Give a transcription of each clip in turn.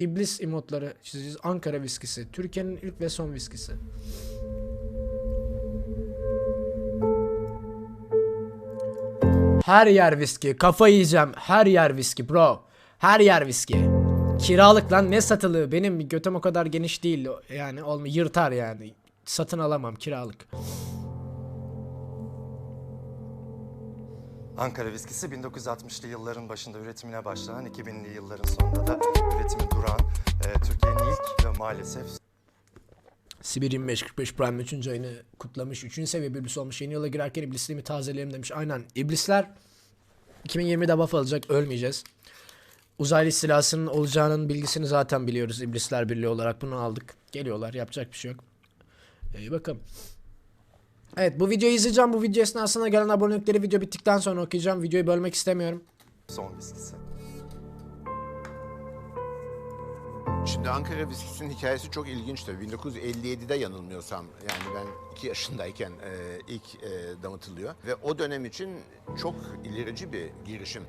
İblis emotları çizeceğiz. Ankara viskisi. Türkiye'nin ilk ve son viskisi. Her yer viski. Kafa yiyeceğim. Her yer viski bro. Her yer viski. Kiralık lan ne satılığı? Benim götüm o kadar geniş değil. Yani olma yırtar yani. Satın alamam kiralık. Ankara viskisi 1960'lı yılların başında üretimine başlanan 2000'li yılların sonunda da üretimi duran maalesef Sibir 2545 Prime 3. ayını kutlamış. 3. seviye bir iblis olmuş. Yeni yıla girerken iblisliğimi tazeleyelim demiş. Aynen. İblisler 2020'de buff alacak. Ölmeyeceğiz. Uzaylı istilasının olacağının bilgisini zaten biliyoruz. İblisler Birliği olarak bunu aldık. Geliyorlar. Yapacak bir şey yok. İyi bakalım. Evet bu videoyu izleyeceğim. Bu video esnasında gelen abonelikleri video bittikten sonra okuyacağım. Videoyu bölmek istemiyorum. son viskisi. Şimdi Ankara viskisinin hikayesi çok ilginç tabii. 1957'de yanılmıyorsam yani ben 2 yaşındayken e, ilk e, damıtılıyor. Ve o dönem için çok ilerici bir girişim.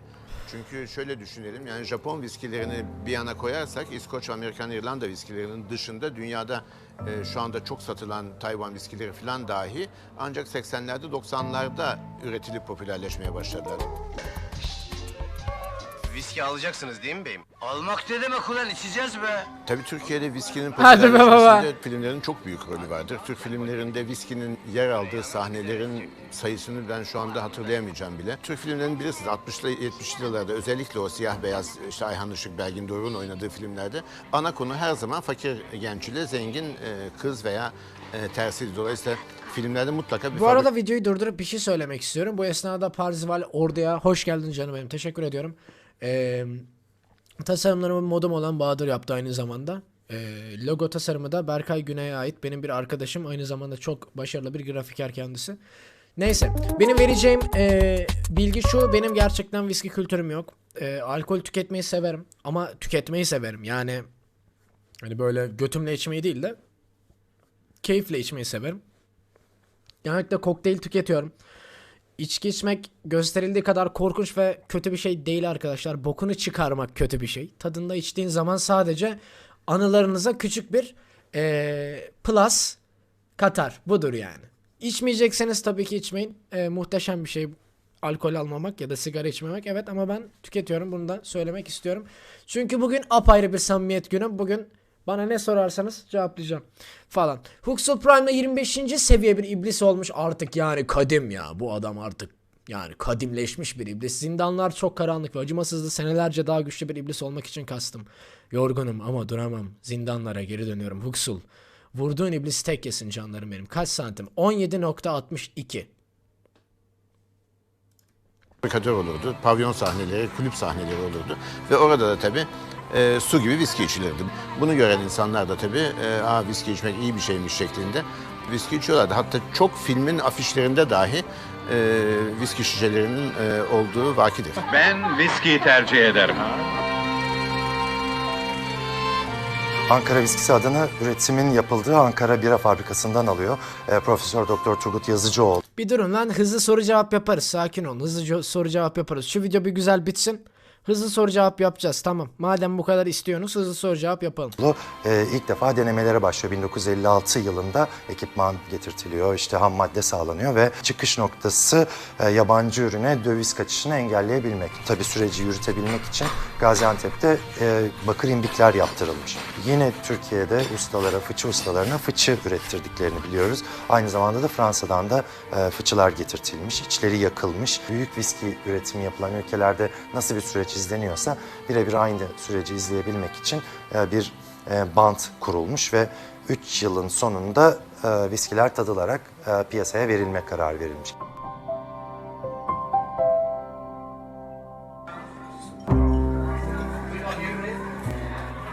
Çünkü şöyle düşünelim yani Japon viskilerini bir yana koyarsak İskoç, Amerikan, İrlanda viskilerinin dışında dünyada e, şu anda çok satılan Tayvan viskileri falan dahi ancak 80'lerde 90'larda üretilip popülerleşmeye başladılar. Viski alacaksınız değil mi beyim? Almak ne demek ulan içeceğiz be. Tabii Türkiye'de viskinin Hadi be baba. popülerleşmesinde filmlerin çok büyük rolü vardır. Türk filmlerinde viskinin yer aldığı sahnelerin sayısını ben şu anda hatırlayamayacağım bile. Türk filmlerinin bilirsiniz 60'lı 70'li yıllarda özellikle o siyah beyaz işte Ayhan Işık, Belgin Doruk'un oynadığı filmlerde ana konu her zaman fakir genç ile zengin e, kız veya e, tersiydi. Dolayısıyla filmlerde mutlaka bir Bu arada videoyu durdurup bir şey söylemek istiyorum. Bu esnada Parzival Ordu'ya hoş geldin canım benim. Teşekkür ediyorum. Ee, tasarımlarımı modum olan Bahadır yaptı aynı zamanda. Ee, logo tasarımı da Berkay Güney'e ait. Benim bir arkadaşım. Aynı zamanda çok başarılı bir grafiker kendisi. Neyse. Benim vereceğim ee, bilgi şu. Benim gerçekten viski kültürüm yok. Ee, alkol tüketmeyi severim. Ama tüketmeyi severim. Yani hani böyle götümle içmeyi değil de keyifle içmeyi severim. Genellikle kokteyl tüketiyorum. İçki içmek gösterildiği kadar korkunç ve kötü bir şey değil arkadaşlar. Bokunu çıkarmak kötü bir şey. Tadında içtiğin zaman sadece anılarınıza küçük bir eee, plus katar. Budur yani. İçmeyecekseniz tabii ki içmeyin. Eee, muhteşem bir şey alkol almamak ya da sigara içmemek. Evet ama ben tüketiyorum. Bunu da söylemek istiyorum. Çünkü bugün apayrı bir samimiyet günü. Bugün bana ne sorarsanız cevaplayacağım falan. Huxel Prime'da 25. seviye bir iblis olmuş artık yani kadim ya. Bu adam artık yani kadimleşmiş bir iblis. Zindanlar çok karanlık ve acımasızdı. Senelerce daha güçlü bir iblis olmak için kastım. Yorgunum ama duramam. Zindanlara geri dönüyorum. Huxel. Vurduğun iblis tek yesin canlarım benim. Kaç santim? 17.62. fabrikatör olurdu. Pavyon sahneleri, kulüp sahneleri olurdu. Ve orada da tabii e, su gibi viski içilirdi. Bunu gören insanlar da tabii e, Aa, viski içmek iyi bir şeymiş şeklinde viski içiyorlardı. Hatta çok filmin afişlerinde dahi e, viski şişelerinin e, olduğu vakidir. Ben viskiyi tercih ederim. Ankara viskisi adını üretimin yapıldığı Ankara Bira Fabrikası'ndan alıyor. E, Profesör Doktor Turgut Yazıcıoğlu. Bir durun lan hızlı soru cevap yaparız. Sakin olun. Hızlı soru cevap yaparız. Şu video bir güzel bitsin. Hızlı soru cevap yapacağız. Tamam. Madem bu kadar istiyorsunuz hızlı soru cevap yapalım. e, ilk defa denemelere başlıyor. 1956 yılında ekipman getirtiliyor, işte ham madde sağlanıyor ve çıkış noktası e, yabancı ürüne döviz kaçışını engelleyebilmek. Tabi süreci yürütebilmek için Gaziantep'te e, bakır imbikler yaptırılmış. Yine Türkiye'de ustalara, fıçı ustalarına fıçı ürettirdiklerini biliyoruz. Aynı zamanda da Fransa'dan da e, fıçılar getirtilmiş, içleri yakılmış. Büyük viski üretimi yapılan ülkelerde nasıl bir süreç izleniyorsa birebir aynı süreci izleyebilmek için e, bir e, bant kurulmuş ve 3 yılın sonunda e, viskiler tadılarak e, piyasaya verilme kararı verilmiş.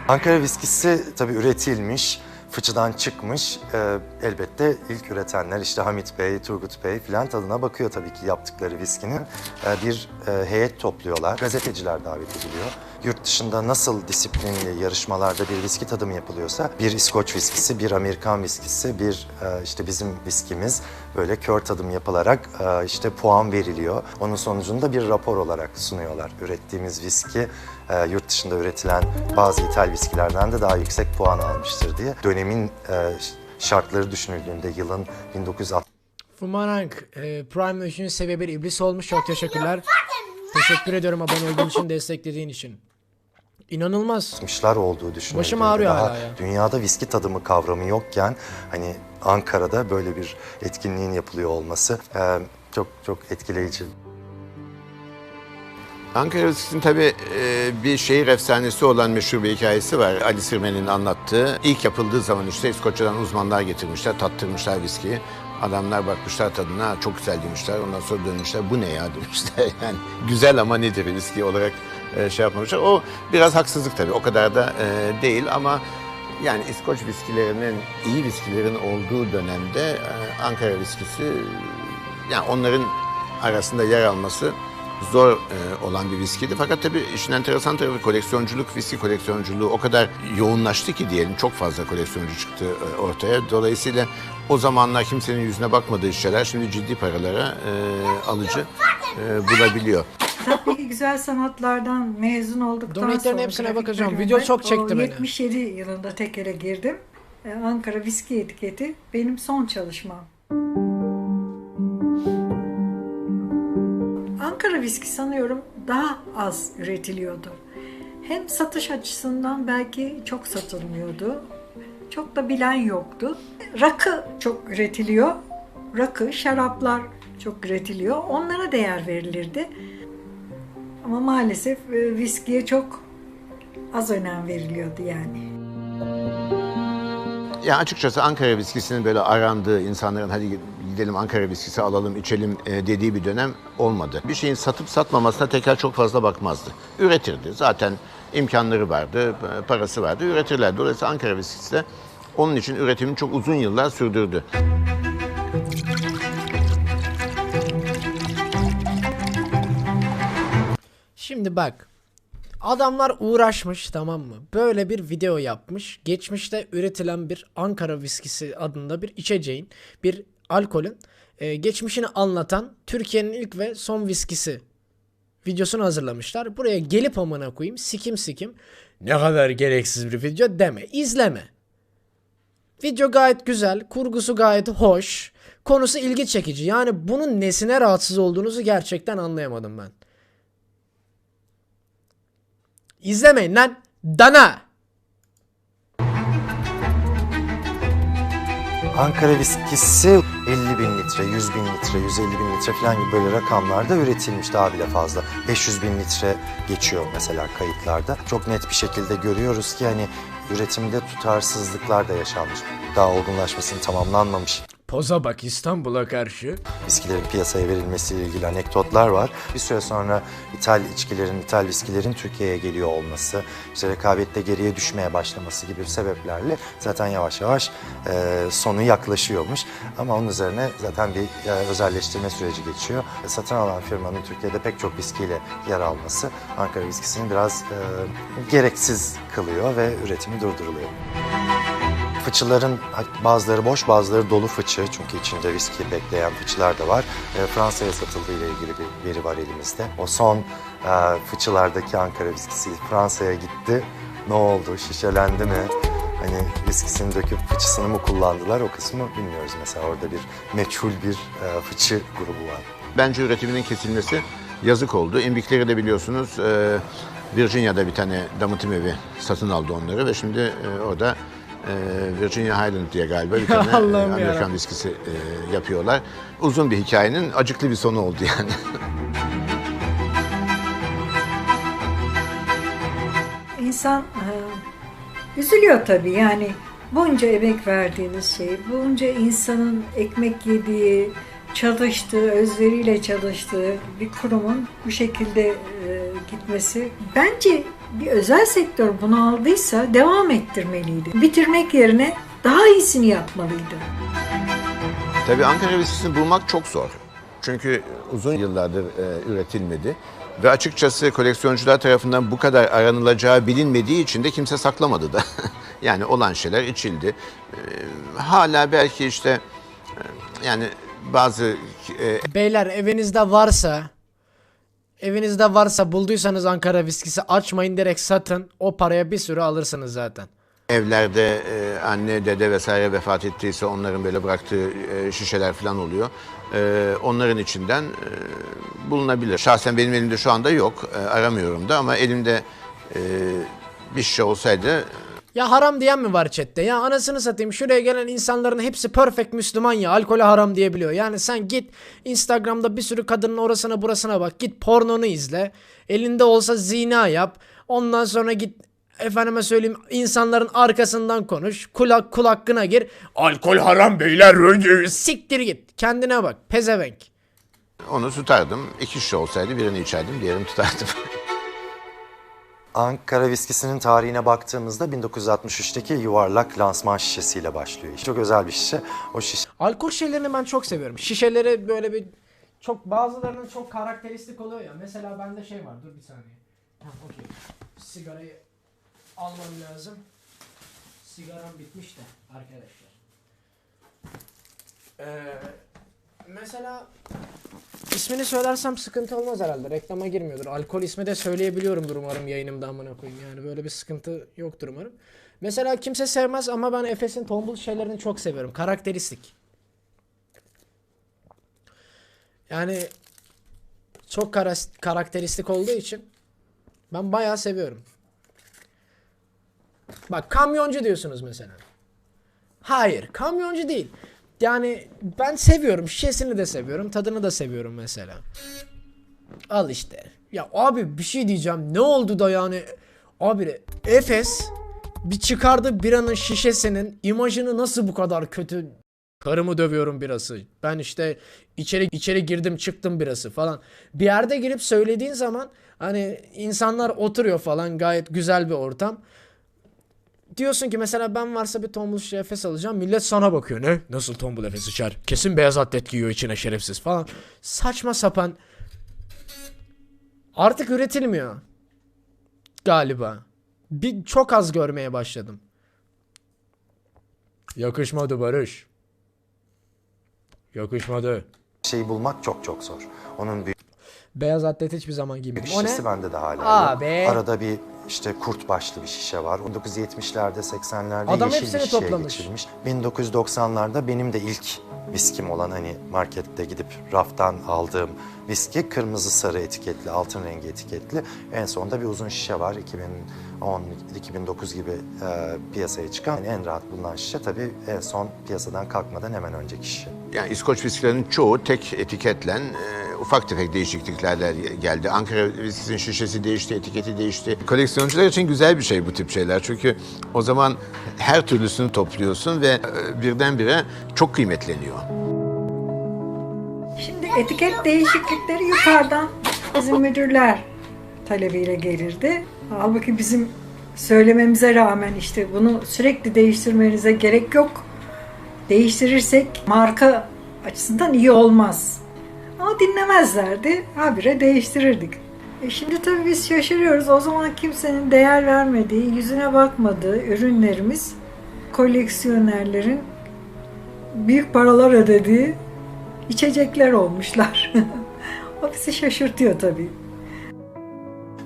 Ankara viskisi tabii üretilmiş, fıçıdan çıkmış. Ee, elbette ilk üretenler işte Hamit Bey, Turgut Bey filan tadına bakıyor tabii ki yaptıkları viskinin. Ee, bir e, heyet topluyorlar, gazeteciler davet ediliyor. Yurt dışında nasıl disiplinli yarışmalarda bir viski tadımı yapılıyorsa bir İskoç viskisi, bir Amerikan viskisi, bir e, işte bizim viskimiz böyle kör tadım yapılarak e, işte puan veriliyor. Onun sonucunda bir rapor olarak sunuyorlar. Ürettiğimiz viski e, yurt dışında üretilen bazı ithal viskilerden de daha yüksek puan almıştır diye. Dönemin e, şartları düşünüldüğünde yılın 1960 Fumarang e, Prime 3. seviye bir iblis olmuş. Çok teşekkürler. Teşekkür ediyorum abone olduğun için, desteklediğin için. İnanılmaz. 60'lar olduğu düşünüldüğünde Başım ağrıyor daha hala ya. dünyada viski tadımı kavramı yokken hani Ankara'da böyle bir etkinliğin yapılıyor olması e, çok çok etkileyici. Ankara viskisinin tabii e, bir şehir efsanesi olan meşhur bir hikayesi var. Ali Sirmen'in anlattığı. İlk yapıldığı zaman işte İskoçya'dan uzmanlar getirmişler, tattırmışlar viskiyi. Adamlar bakmışlar tadına, çok güzel demişler. Ondan sonra dönmüşler, bu ne ya demişler. Yani güzel ama nedir viski olarak e, şey yapmamışlar. O biraz haksızlık tabii, o kadar da e, değil ama yani İskoç viskilerinin, iyi viskilerin olduğu dönemde e, Ankara viskisi yani onların arasında yer alması zor e, olan bir viskiydi. Fakat tabii işin enteresan tarafı koleksiyonculuk, viski koleksiyonculuğu o kadar yoğunlaştı ki diyelim çok fazla koleksiyoncu çıktı e, ortaya. Dolayısıyla o zamanlar kimsenin yüzüne bakmadığı şeyler şimdi ciddi paralara e, alıcı e, bulabiliyor. Tabii güzel sanatlardan mezun olduktan Donate'lerin sonra hepsine bakacağım. Video çok çekti o beni. 77 yılında tekere girdim. Ee, Ankara Viski Etiketi benim son çalışmam. Ankara viski sanıyorum daha az üretiliyordu. Hem satış açısından belki çok satılmıyordu. Çok da bilen yoktu. Rakı çok üretiliyor. Rakı, şaraplar çok üretiliyor. Onlara değer verilirdi. Ama maalesef e, viskiye çok az önem veriliyordu yani. Ya açıkçası Ankara viskisinin böyle arandığı insanların hadi gidelim Ankara viskisi alalım içelim e, dediği bir dönem olmadı. Bir şeyin satıp satmamasına tekrar çok fazla bakmazdı. Üretirdi. Zaten imkanları vardı, e, parası vardı, üretirlerdi. Dolayısıyla Ankara viskisi de onun için üretimini çok uzun yıllar sürdürdü. Şimdi bak. Adamlar uğraşmış tamam mı? Böyle bir video yapmış. Geçmişte üretilen bir Ankara viskisi adında bir içeceğin, bir alkolün e, geçmişini anlatan Türkiye'nin ilk ve son viskisi videosunu hazırlamışlar. Buraya gelip amına koyayım sikim sikim ne kadar gereksiz bir video deme. izleme. Video gayet güzel, kurgusu gayet hoş, konusu ilgi çekici. Yani bunun nesine rahatsız olduğunuzu gerçekten anlayamadım ben. İzlemeyin lan. Dana. Ankara viskisi 50 bin litre, 100 bin litre, 150 bin litre falan gibi böyle rakamlarda üretilmiş daha bile fazla. 500 bin litre geçiyor mesela kayıtlarda. Çok net bir şekilde görüyoruz ki hani üretimde tutarsızlıklar da yaşanmış. Daha olgunlaşmasının tamamlanmamış Poza bak İstanbul'a karşı. viskilerin piyasaya verilmesiyle ilgili anekdotlar var. Bir süre sonra ithal içkilerin, ithal viskilerin Türkiye'ye geliyor olması, işte rekabette geriye düşmeye başlaması gibi sebeplerle zaten yavaş yavaş e, sonu yaklaşıyormuş. Ama onun üzerine zaten bir e, özelleştirme süreci geçiyor. E, satın alan firmanın Türkiye'de pek çok viskiyle yer alması Ankara viskisini biraz e, gereksiz kılıyor ve üretimi durduruluyor. Fıçıların bazıları boş bazıları dolu fıçı çünkü içinde viski bekleyen fıçılar da var. E, Fransa'ya satıldığı ile ilgili bir veri var elimizde. O son e, fıçılardaki Ankara viskisi Fransa'ya gitti. Ne oldu? Şişelendi mi? Hani viskisini döküp fıçısını mı kullandılar? O kısmı bilmiyoruz mesela. Orada bir meçhul bir e, fıçı grubu var. Bence üretiminin kesilmesi yazık oldu. İmbikleri de biliyorsunuz e, Virginia'da bir tane damıtım evi satın aldı onları ve şimdi e, orada Virginia Highland diye galiba bir tane Allah'ım Amerikan yarabbim. viskisi e, yapıyorlar. Uzun bir hikayenin acıklı bir sonu oldu yani. İnsan e, üzülüyor tabii yani bunca emek verdiğiniz şey, bunca insanın ekmek yediği, çalıştığı, özveriyle çalıştığı bir kurumun bu şekilde e, gitmesi bence bir özel sektör bunu aldıysa devam ettirmeliydi. Bitirmek yerine daha iyisini yapmalıydı. Tabii Ankara viskisini bulmak çok zor. Çünkü uzun yıllardır e, üretilmedi. Ve açıkçası koleksiyoncular tarafından bu kadar aranılacağı bilinmediği için de kimse saklamadı da. yani olan şeyler içildi. Ee, hala belki işte e, yani bazı e, Beyler evinizde varsa evinizde varsa bulduysanız Ankara viskisi açmayın direkt satın. O paraya bir sürü alırsınız zaten. Evlerde e, anne, dede vesaire vefat ettiyse onların böyle bıraktığı e, şişeler falan oluyor. E, onların içinden e, bulunabilir. Şahsen benim elimde şu anda yok. E, aramıyorum da ama elimde e, bir şişe olsaydı Ya haram diyen mi var chatte? Ya anasını satayım şuraya gelen insanların hepsi perfect Müslüman ya. Alkole haram diyebiliyor. Yani sen git Instagram'da bir sürü kadının orasına burasına bak. Git pornonu izle. Elinde olsa zina yap. Ondan sonra git efendime söyleyeyim insanların arkasından konuş. Kulak kul hakkına gir. Alkol haram beyler. Siktir git. Kendine bak. Pezevenk. onu tutardım. İki şişe olsaydı birini içerdim, diğerini tutardım. Ankara viskisinin tarihine baktığımızda 1963'teki yuvarlak lansman şişesiyle başlıyor. Çok özel bir şişe. O şişe Alkol şişelerini ben çok seviyorum. Şişeleri böyle bir çok bazılarının çok karakteristik oluyor ya. Mesela bende şey var. Dur bir saniye. Ha, okey. Sigarayı almam lazım. Sigaram bitmiş de arkadaşlar. Ee, mesela ismini söylersem sıkıntı olmaz herhalde. Reklama girmiyordur. Alkol ismi de söyleyebiliyorumdur umarım yayınımda amına koyayım. Yani böyle bir sıkıntı yoktur umarım. Mesela kimse sevmez ama ben Efes'in tombul şeylerini çok seviyorum. Karakteristik. Yani çok karakteristik olduğu için ben bayağı seviyorum. Bak kamyoncu diyorsunuz mesela. Hayır, kamyoncu değil. Yani ben seviyorum. Şişesini de seviyorum. Tadını da seviyorum mesela. Al işte. Ya abi bir şey diyeceğim. Ne oldu da yani? Abi Efes bir çıkardı biranın şişesinin imajını nasıl bu kadar kötü Karımı dövüyorum birası. Ben işte içeri içeri girdim çıktım birası falan. Bir yerde girip söylediğin zaman hani insanlar oturuyor falan gayet güzel bir ortam. Diyorsun ki mesela ben varsa bir tombul Efes alacağım. Millet sana bakıyor. Ne? Nasıl tombul Efes içer? Kesin beyaz atlet giyiyor içine şerefsiz falan. Saçma sapan. Artık üretilmiyor. Galiba. Bir çok az görmeye başladım. Yakışmadı Barış. Yakışmadı. şeyi bulmak çok çok zor. Onun büyük Beyaz atlet hiçbir zaman giymedim. O ne? şişesi bende de hala Abi. yok. Arada bir işte kurt başlı bir şişe var. 1970'lerde 80'lerde Adam yeşil hepsini bir şişeye toplamış. geçilmiş. 1990'larda benim de ilk viskim olan hani markette gidip raftan aldığım viski kırmızı sarı etiketli, altın rengi etiketli. En sonunda bir uzun şişe var. 2010-2009 gibi e, piyasaya çıkan yani en rahat bulunan şişe tabii en son piyasadan kalkmadan hemen önceki şişe. Yani İskoç viskilerinin çoğu tek etiketle e, ufak tefek değişikliklerle geldi. Ankara viskisinin şişesi değişti, etiketi değişti. Koleksiyoncular için güzel bir şey bu tip şeyler. Çünkü o zaman her türlüsünü topluyorsun ve e, birdenbire çok kıymetleniyor. Şimdi etiket değişiklikleri yukarıdan bizim müdürler talebiyle gelirdi. Halbuki bizim söylememize rağmen işte bunu sürekli değiştirmenize gerek yok. Değiştirirsek marka açısından iyi olmaz. Ama dinlemezlerdi. Habire değiştirirdik. E şimdi tabii biz şaşırıyoruz. O zaman kimsenin değer vermediği, yüzüne bakmadığı ürünlerimiz koleksiyonerlerin büyük paralar ödediği içecekler olmuşlar. o bizi şaşırtıyor tabii.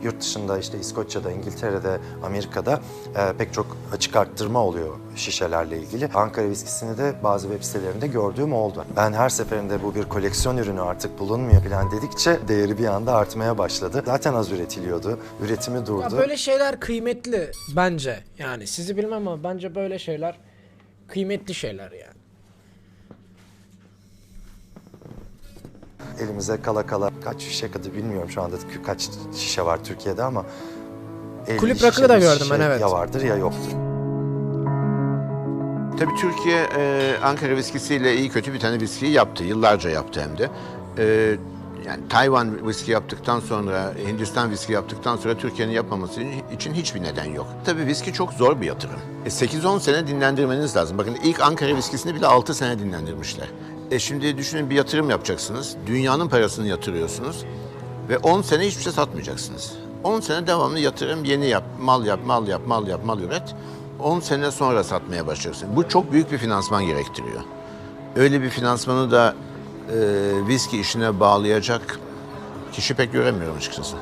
Yurt dışında işte İskoçya'da, İngiltere'de, Amerika'da e, pek çok açık arttırma oluyor şişelerle ilgili. Ankara viskisini de bazı web sitelerinde gördüğüm oldu. Ben her seferinde bu bir koleksiyon ürünü artık bulunmuyor falan dedikçe değeri bir anda artmaya başladı. Zaten az üretiliyordu. Üretimi durdu. Ya böyle şeyler kıymetli bence. Yani sizi bilmem ama bence böyle şeyler kıymetli şeyler yani. Elimize kala kala kaç şişe kadar bilmiyorum şu anda kaç şişe var Türkiye'de ama 50 Kulüp rakı da gördüm ben, evet. Ya vardır ya yoktur. Tabii Türkiye e, Ankara viskisiyle iyi kötü bir tane viskiyi yaptı. Yıllarca yaptı hem de. E, yani Tayvan viski yaptıktan sonra, Hindistan viski yaptıktan sonra Türkiye'nin yapmaması için hiçbir neden yok. Tabii viski çok zor bir yatırım. E, 8-10 sene dinlendirmeniz lazım. Bakın ilk Ankara viskisini bile 6 sene dinlendirmişler. E şimdi düşünün bir yatırım yapacaksınız. Dünyanın parasını yatırıyorsunuz. Ve 10 sene hiçbir şey satmayacaksınız. 10 sene devamlı yatırım, yeni yap, mal yap, mal yap, mal yap, mal üret. 10 sene sonra satmaya başlayacaksın. Bu çok büyük bir finansman gerektiriyor. Öyle bir finansmanı da e, viski işine bağlayacak kişi pek göremiyorum açıkçası.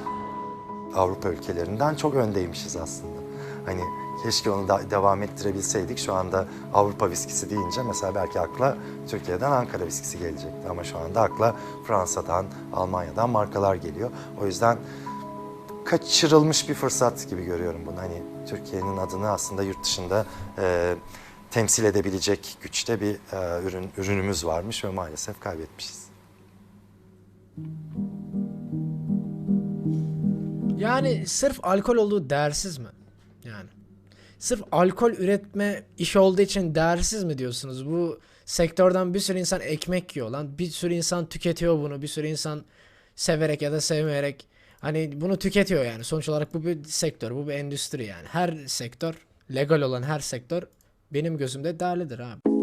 Avrupa ülkelerinden çok öndeymişiz aslında. Hani keşke onu da devam ettirebilseydik. Şu anda Avrupa viskisi deyince mesela belki akla Türkiye'den Ankara viskisi gelecekti. Ama şu anda akla Fransa'dan, Almanya'dan markalar geliyor. O yüzden kaçırılmış bir fırsat gibi görüyorum bunu. Hani Türkiye'nin adını aslında yurt dışında e, temsil edebilecek güçte bir e, ürün ürünümüz varmış ve maalesef kaybetmişiz. Yani sırf alkol olduğu değersiz mi? Yani. Sırf alkol üretme iş olduğu için değersiz mi diyorsunuz? Bu sektörden bir sürü insan ekmek yiyor lan. Bir sürü insan tüketiyor bunu. Bir sürü insan severek ya da sevmeyerek hani bunu tüketiyor yani. Sonuç olarak bu bir sektör, bu bir endüstri yani. Her sektör, legal olan her sektör benim gözümde değerlidir abi.